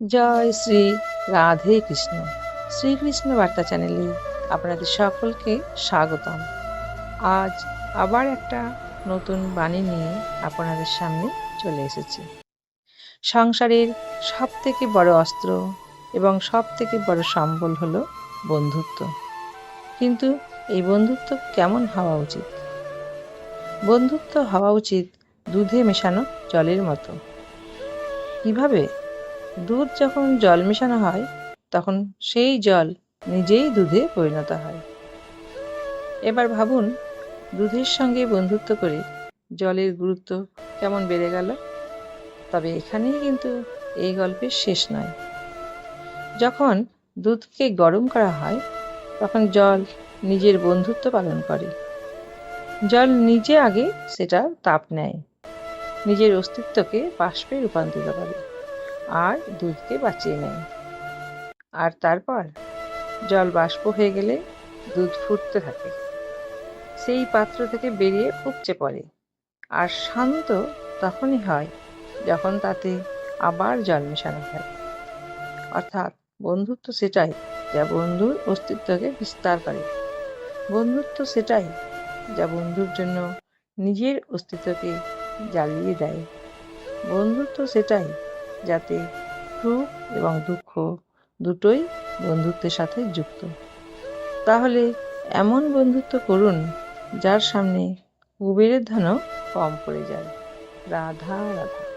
জয় শ্রী রাধে কৃষ্ণ। শ্রীকৃষ্ণ বার্তা চ্যানেলে আপনাদের সকলকে স্বাগতম। আজ আবার একটা নতুন বাণী নিয়ে আপনাদের সামনে চলে এসেছি। সংসারের সব থেকে বড় অস্ত্র এবং সব থেকে বড় সম্বল হলো বন্ধুত্ব। কিন্তু এই বন্ধুত্ব কেমন হওয়া উচিত? বন্ধুত্ব হওয়া উচিত দুধে মেশানো জলের মতো। কীভাবে দুধ যখন জল মেশানো হয়, তখন সেই জল নিজেই দুধে পরিণত হয়। এবার ভাবুন, দুধের সঙ্গে বন্ধুত্ব করে জলের গুরুত্ব কেমন বেড়ে গেল? তবে এখানেই কিন্তু এই গল্পের শেষ নয়। যখন দুধকে গরম করা হয়, তখন জল নিজের বন্ধুত্ব পালন করে। জল নিজে আগে সেটা তাপ নেয়, নিজের অস্তিত্বকে বাষ্পে রূপান্তরিত করে। আর দুধকে বাঁচিয়ে নেয় আর তারপর জল বাষ্প হয়ে গেলে দুধ ফুটতে থাকে। সেই পাত্র থেকে বেরিয়ে উপচে পড়ে। আর শান্ত তখনই হয় যখন তাতে আবার জল মেশানো হয়। অর্থাৎ বন্ধুত্ব সেটাই যা বন্ধুর অস্তিত্বকে বিস্তার করে। বন্ধুত্ব সেটাই যা বন্ধুর জন্য নিজের অস্তিত্বকে জ্বালিয়ে দেয়। বন্ধুত্ব সেটাই যাতে সুখ এবং দুঃখ দুটোই বন্ধুত্বের সাথে যুক্ত। তাহলে এমন বন্ধুত্ব করুন যার সামনে কুবেরের ধনও কম পড়ে যায়। রাধা রাধা।